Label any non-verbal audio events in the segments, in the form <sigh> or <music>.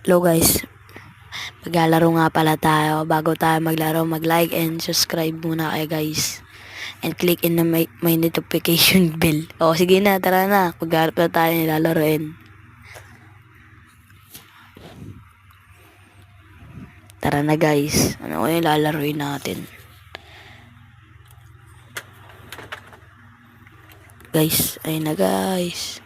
Hello guys, maglalaro nga pala tayo. Bago tayo maglaro, mag-like and subscribe muna kayo guys. And click in the my, my notification <laughs> bell. O sige na, tara na. Magharap na tayo nilalaroin. Tara na guys. Ano ko yung lalaroin natin? Guys, ayun na guys.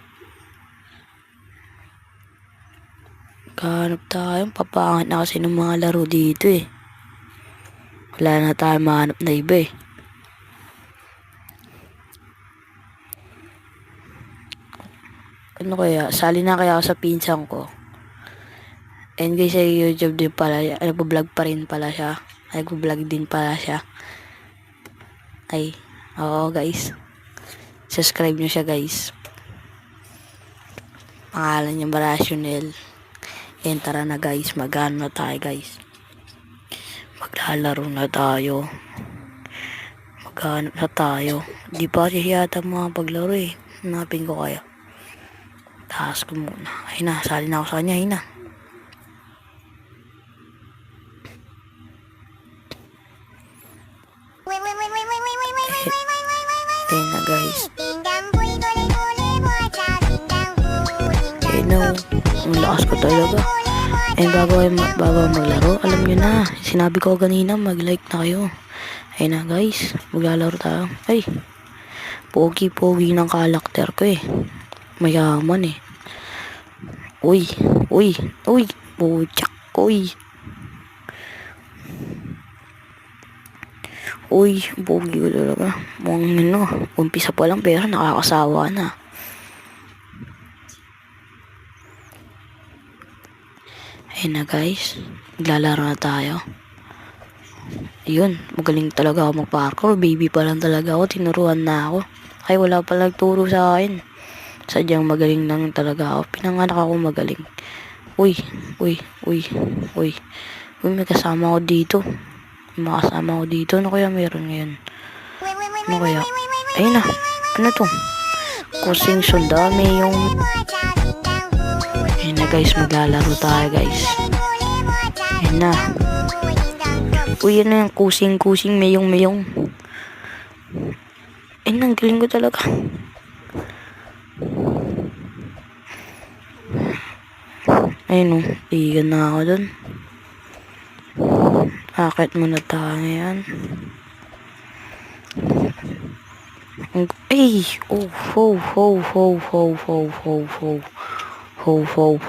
Kahanap tayo. Papangat na kasi ng mga laro dito eh. Wala na tayo mahanap na iba eh. Ano kaya? Sali na kaya ako sa pinsan ko. And guys, sa YouTube din pala. Nagpo-vlog pa rin pala siya. Nagpo-vlog din pala siya. Ay, oo guys. Subscribe nyo siya guys. Pangalan niya Barationel. And tara na guys, magano na tayo guys. Maglalaro na tayo. Maghanap na tayo. Di pa siya yata mga paglaro eh. Hanapin ko kaya. Taas ko muna. Ay na, sali na ako sa kanya. Ay na. Ayun na guys. Ayun na. Ang lakas ko talaga. Eh, bago, ma- bago maglaro, alam nyo na, sinabi ko kanina, mag-like na kayo. Ayun na guys, maglalaro tayo. Ay, pogi-pogi ng karakter ko eh. Mayaman eh. Uy, uy, uy, puchak, uy. Uy, pogi ko talaga. Mukhang ano, umpisa pa lang pero nakakasawa na. Ayun na guys, maglalaro na tayo. Ayun, magaling talaga ako mag-parkour. Baby pa lang talaga ako, tinuruan na ako. Ay, wala pa nagturo sa akin. Sadyang magaling lang talaga ako. Pinanganak ako magaling. Uy, uy, uy, uy. Uy, may kasama ako dito. May makasama ako dito. Ano kaya meron ngayon? Ano kaya? Ayun na. Ano to? Kusing sundami yung... Na guys, maglalaro tayo guys. Ayun na. Uy, ano yung kusing-kusing, mayong-mayong. Ayun na, ang galing ko talaga. Ayun o, iyan na ako dun. Akit muna tayo yan. Ay! Oh, ho, ho, ho, ho, ho, ho, ho, ho, ho, ho,